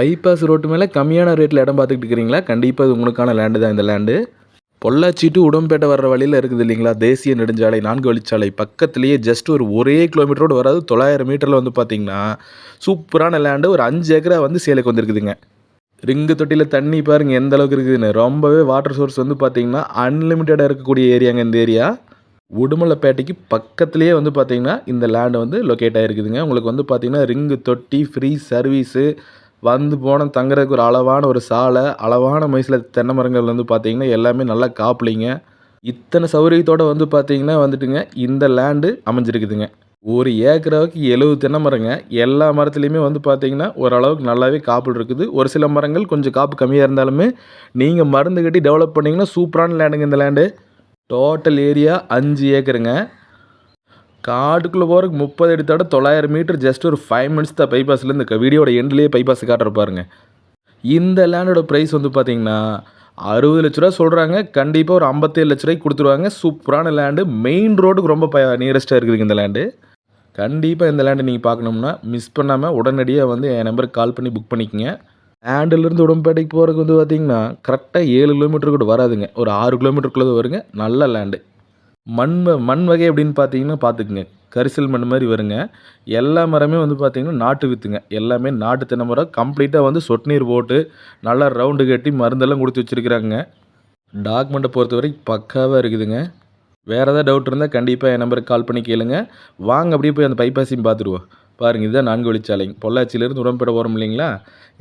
Bypass road மேலே கம்மியான ரேட்டில் இடம் பார்த்துக்கிட்டு இருக்கிறீங்களா? கண்டிப்பாக இது உங்களுக்கான லேண்டு தான் இந்த லேண்டு பொள்ளாச்சி டு உடம்பேட்டை வர்ற வழியில் இருக்குது இல்லைங்களா? தேசிய நெடுஞ்சாலை நான்கு வழிச்சாலை. பக்கத்துலேயே ஜஸ்ட் ஒரு ஒரே கிலோமீட்டரோடு வராது. தொள்ளாயிரம் மீட்டரில் வந்து பார்த்தீங்கன்னா சூப்பரான லேண்டு ஒரு அஞ்சு ஏக்கரா வந்து சேலைக்கு வந்திருக்குதுங்க. ரிங்கு தொட்டியில் தண்ணி பாருங்கள் எந்த அளவுக்கு இருக்குதுன்னு. ரொம்பவே வாட்டர் சோர்ஸ் வந்து பார்த்தீங்கன்னா அன்லிமிட்டடாக இருக்கக்கூடிய ஏரியாங்க இந்த ஏரியா உடுமலைப்பேட்டைக்கு பக்கத்துலேயே வந்து பார்த்தீங்கன்னா இந்த லேண்டு வந்து லொக்கேட் ஆகிருக்குதுங்க உங்களுக்கு வந்து பார்த்தீங்கன்னா ரிங்கு தொட்டி ஃப்ரீ சர்வீஸு வந்து போனால் தங்குறதுக்கு ஒரு அளவான ஒரு சாலை அளவான வயசில் தென்னை மரங்கள் வந்து பார்த்தீங்கன்னா எல்லாமே நல்லா காப்பிளிங்க இத்தனை சௌகரியத்தோடு வந்து பார்த்தீங்கன்னா வந்துட்டுங்க இந்த லேண்டு அமைஞ்சிருக்குதுங்க. ஒரு ஏக்கராவுக்கு எழுபது தென்னை மரங்க எல்லா மரத்துலேயுமே வந்து பார்த்தீங்கன்னா ஓரளவுக்கு நல்லாவே காப்பு இருக்குது. ஒரு சில மரங்கள் கொஞ்சம் காப்பு கம்மியாக இருந்தாலுமே நீங்கள் மருந்து கட்டி டெவலப் பண்ணிங்கன்னா சூப்பரான லேண்டுங்க இந்த லேண்டு டோட்டல் ஏரியா அஞ்சு ஏக்கருங்க. காட்டுக்குள்ளே போகிறக்கு முப்பது அடி தொள்ளாயிரம் மீட்டர் ஜஸ்ட் ஒரு ஃபைவ் மினிட்ஸ் தான் பைபாஸில் இந்த வீடியோட எண்ட்லேயே பைபாஸ் காட்டுற பாருங்க. இந்த லேண்டோட ப்ரைஸ் வந்து பார்த்தீங்கன்னா அறுபது லட்ச ரூபா சொல்கிறாங்க கண்டிப்பாக ஒரு ஐம்பத்தேழு லட்ச ரூபாய்க்கு கொடுத்துருவாங்க. சூப்பரான லேண்டு மெயின் ரோடுக்கு ரொம்ப ப நியரஸ்ட்டாக இருக்குதுங்க இந்த லேண்டு கண்டிப்பாக இந்த லேண்டை நீங்கள் பார்க்கணும்னா மிஸ் பண்ணாமல் உடனடியாக வந்து என் நம்பருக்கு கால் பண்ணி புக் பண்ணிக்கோங்க. ஆண்டிலேருந்து உடம்பேட்டைக்கு போகிறதுக்கு வந்து பார்த்தீங்கன்னா கரெக்டாக ஏழு கிலோமீட்டர் கூட வராதுங்க. ஒரு ஆறு கிலோமீட்டருக்குள்ளே வருங்க. நல்ல லேண்டு மண் மண் வகை அப்படின்னு பார்த்தீங்கன்னா பார்த்துக்குங்க. கரிசல் மண் மாதிரி வருங்க. எல்லா மரமே வந்து பார்த்தீங்கன்னா நாட்டு வித்துங்க. எல்லாமே நாட்டு தென்னை மரம். கம்ப்ளீட்டாக வந்து சொட்டு நீர் போட்டு நல்லா ரவுண்டு கட்டி மருந்தெல்லாம் கொடுத்து வச்சுருக்குறாங்க. டாக்குமெண்ட்டை பொறுத்த வரைக்கும் பக்காவாக இருக்குதுங்க. வேறு ஏதாவது டவுட் இருந்தால் கண்டிப்பாக என் நம்பருக்கு கால் பண்ணி கேளுங்க. வாங்க அப்படியே போய் அந்த பைபாஸையும் பார்த்துருவோம் பாருங்கள் இதுதான் நான்கு வழிச்சாலைங்க. பொள்ளாச்சியிலேருந்து உடம்பேட்டை போகிறோம் இல்லைங்களா?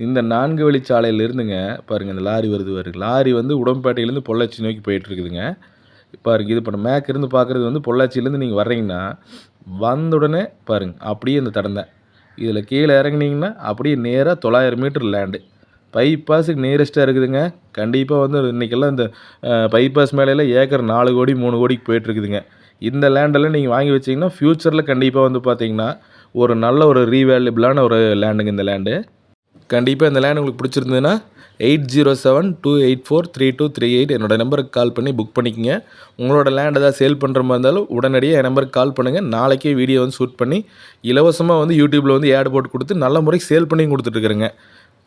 இந்த நான்கு வழிச்சாலையிலேருந்துங்க பாருங்கள் இந்த லாரி வருது வருது லாரி வந்து உடம்பேட்டையிலேருந்து பொள்ளாச்சி நோக்கி போயிட்டுருக்குதுங்க இருக்குதுங்க பாருங்க இது இப்போ மேக் இருந்து பார்க்குறது வந்து பொள்ளாச்சியிலேருந்து நீங்கள் வர்றீங்கன்னா வந்த உடனே பாருங்க அப்படியே இந்த தடந்தேன் இதில் கீழே இறங்குனீங்கன்னா அப்படியே நேராக தொள்ளாயிரம் மீட்டர் லேண்டு பைபாஸுக்கு நியரஸ்ட்டாக இருக்குதுங்க. கண்டிப்பாக வந்து இன்றைக்கெல்லாம் இந்த பைபாஸ் மேலே ஏக்கர் நாலு கோடி மூணு கோடிக்கு போயிட்டுருக்குதுங்க. இந்த லேண்டெல்லாம் நீங்கள் வாங்கி வச்சிங்கன்னா ஃப்யூச்சரில் கண்டிப்பாக வந்து பார்த்தீங்கன்னா ஒரு நல்ல ஒரு ரீவேல்யூபிளான ஒரு லேண்டுங்க இந்த லேண்டு கண்டிப்பாக இந்த லேண்ட் உங்களுக்கு பிடிச்சிருந்ததுன்னா eight zero seven two eight four three two three eight என்னோட நம்பருக்கு கால் பண்ணி புக் பண்ணிக்கோங்க. உங்களோட லேண்ட் ஏதாவது சேல் பண்ணுற மாதிரி இருந்தாலும் உடனடியாக என் நம்பருக்கு கால் பண்ணுங்கள் நாளைக்கே வீடியோ வந்து ஷூட் பண்ணி இலவசமாக வந்து யூடியூப்பில் வந்து ஏடு போட்டு கொடுத்து நல்ல முறைக்கு சேல் பண்ணி கொடுத்துட்ருக்குறேங்க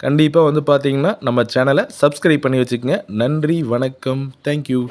கண்டிப்பாக வந்து பார்த்தீங்கன்னா நம்ம சேனலை சப்ஸ்கிரைப் பண்ணி வச்சுக்கோங்க. நன்றி வணக்கம். தேங்க்யூ